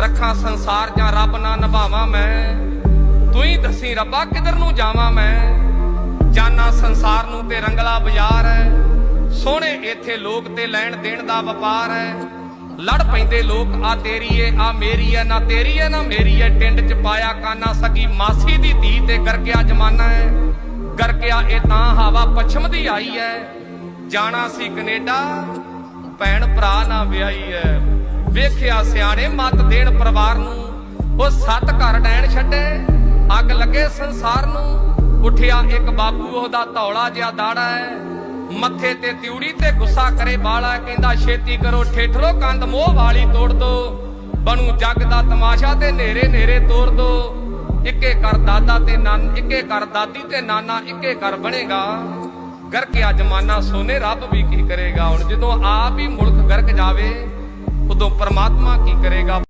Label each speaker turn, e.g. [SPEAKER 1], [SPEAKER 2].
[SPEAKER 1] ਰੱਖਾਂ ਸੰਸਾਰ ਜਾਂ ਰੱਬ ਨਾ ਨਿਭਾਵਾਂ ਮੈਂ। ਤੂੰ ਹੀ ਦੱਸੀ ਰੱਬਾ, ਕਿਧਰ ਨੂੰ ਜਾਵਾਂ ਮੈਂ? ਜਾਨਾ ਸੰਸਾਰ ਨੂੰ ਤੇ ਰੰਗਲਾ ਬਾਜ਼ਾਰ ਹੈ ਸੋਹਣੇ ਇੱਥੇ ਲੋਕ ਤੇ ਲੈਣ ਦੇਣ ਦਾ ਵਪਾਰ ਹੈ ਲੜ ਪੈਂਦੇ ਲੋਕ, ਆ ਤੇਰੀ ਏ, ਆ ਮੇਰੀ ਏ ਨਾ ਤੇਰੀ ਏ ਨਾ ਮੇਰੀ ਏ ਟਿੰਡ ਚ ਪਾਇਆ ਕਾਨਾ ਸਕੀ ਮਾਸੀ ਦੀ ਧੀ ਤੇ ਗਰਕਿਆ ਜਮਾਨਾ ਹੈ ਗਰਕਿਆ ਇਹ ਤਾਂ ਹਵਾ ਪੱਛਮ ਦੀ ਆਈ ਹੈ ਜਾਣਾ ਸੀ ਕੈਨੇਡਾ, ਭੈਣ ਭਰਾ ਨਾ ਵਿਆਹੀ ਐ। ਵੇਖਿਆ ਸਿਆਣੇ ਮਤ ਦੇਣ ਪਰਿਵਾਰ ਨੂੰ, ਉਹ ਸੱਤ ਘਰ ਡੈਣ ਛੱਡੇ, ਅੱਗ ਲੱਗੇ ਸੰਸਾਰ ਨੂੰ, ਉੱਠਿਆ ਇੱਕ ਬਾਪੂ, ਉਹਦਾ ਧੌਲਾ ਜਿਹਾ ਦਾੜਾ ਐ ਮੱਥੇ ਤੇ ਤਿਉੜੀ ਤੇ ਗੁੱਸਾ ਕਰੇ ਬਾਲਾ, ਕਹਿੰਦਾ, ਛੇਤੀ ਕਰੋ, ਠੇਠਰੋ ਕੰਦ ਮੋਹ ਵਾਲੀ ਤੋੜ ਦੋ। ਬਣੂ ਜੱਗ ਦਾ ਤਮਾਸ਼ਾ ਤੇ ਨੇਰੇ ਨੇਰੇ ਤੋੜ ਦੋ। ਇੱਕੇ ਕਰ ਦਾਦਾ ਤੇ ਨਾਨ, ਇੱਕੇ ਕਰ ਦਾਦੀ ਤੇ ਨਾਨਾ, ਇੱਕੇ ਕਰ ਬਣੇਗਾ। ਗਰਕਿਆ ਜਮਾਨਾ ਸੋਨੇ, ਰੱਬ ਵੀ ਕੀ ਕਰੇਗਾ? ਹੁਣ ਜਦੋਂ ਆਪ ਹੀ ਮੁਲਕ ਗਰਕ ਜਾਵੇ ਉਦੋਂ ਪਰਮਾਤਮਾ ਕੀ ਕਰੇਗਾ?